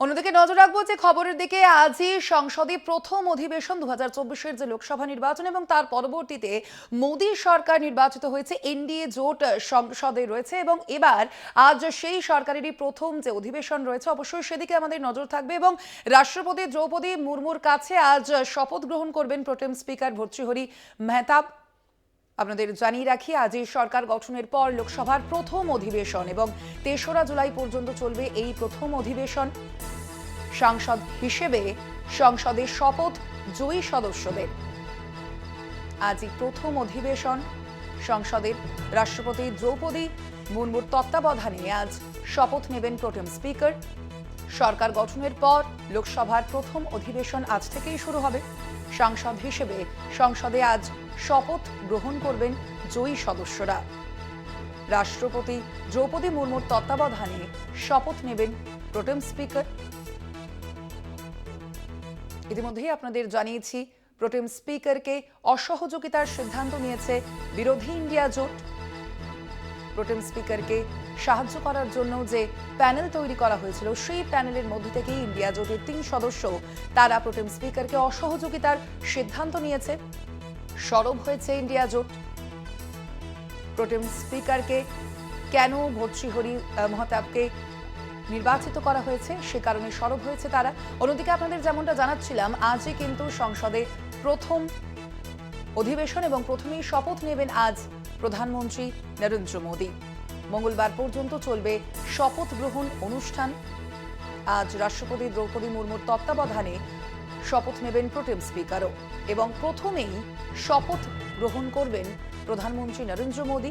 অন্যদিকে নজর রাখব যে খবরের দিকে আজই সংসদে প্রথম অধিবেশন দু হাজার যে লোকসভা নির্বাচন এবং তার পরবর্তীতে মোদী সরকার নির্বাচিত হয়েছে, এনডিএ জোট সংসদে রয়েছে এবং এবার আজ সেই সরকারেরই প্রথম যে অধিবেশন রয়েছে অবশ্যই সেদিকে আমাদের নজর থাকবে এবং রাষ্ট্রপতি দ্রৌপদী মুর্মুর কাছে আজ শপথ গ্রহণ করবেন প্রোটেম স্পিকার ভর্তৃহরি মেহতাব। আপনাদের জানিয়ে রাখি, আজ এই সরকার গঠনের পর লোকসভার প্রথম অধিবেশন এবং তেসরা জুলাই পর্যন্ত চলবে এই প্রথম অধিবেশন। সাংসদ হিসেবে সংসদের শপথ জয়ী সদস্যদের। আজই প্রথম অধিবেশন, সংসদের রাষ্ট্রপতি দ্রৌপদী মুর্মুর তত্ত্বাবধানে আজ শপথ নেবেন প্রোটেম স্পিকার সরকার গঠনের পর লোকসভার প্রথম অধিবেশন আজ থেকেই শুরু হবে। সাংসদ হিসেবে সংসদে আজ শপথ গ্রহণ করবেন জয়ী সদস্যরা। রাষ্ট্রপতি দ্রৌপদী মুর্মুর তত্ত্বাবধানে শপথ নেবেন প্রোটেম স্পিকার। ইতিমধ্যেই আপনাদের জানিয়েছি, প্রোটেম স্পিকারকে অসহযোগিতার সিদ্ধান্ত নিয়েছে বিরোধী ইন্ডিয়া জোট। প্রোটেম স্পিকারকে সাহায্য করার জন্য যে প্যানেল তৈরি করা হয়েছিল সেই প্যানেলের মধ্যে থেকেই ইন্ডিয়া জোটের তিন সদস্য তারা প্রোটেম স্পিকারকে অসহযোগিতার সিদ্ধান্ত নিয়েছে। সরব হয়েছে ইন্ডিয়া জোট। প্রোটেম স্পিকারকে কেন আহ, মহতাবকে নির্বাচিত করা হয়েছে সে কারণে সরব হয়েছে তারা। অন্যদিকে আপনাদের যেমনটা জানাচ্ছিলাম আজই কিন্তু সংসদে প্রথম অধিবেশন এবং প্রথমেই শপথ নেবেন আজ প্রধানমন্ত্রী নরেন্দ্র মোদী। মঙ্গলবার পর্যন্ত চলবে শপথ গ্রহণ অনুষ্ঠান। আজ রাষ্ট্রপতি দ্রৌপদী মুর্মুর তত্ত্বাবধানে শপথ নেবেন প্রোটেম স্পিকারও এবং প্রথমেই শপথ গ্রহণ করবেন প্রধানমন্ত্রী নরেন্দ্র মোদী।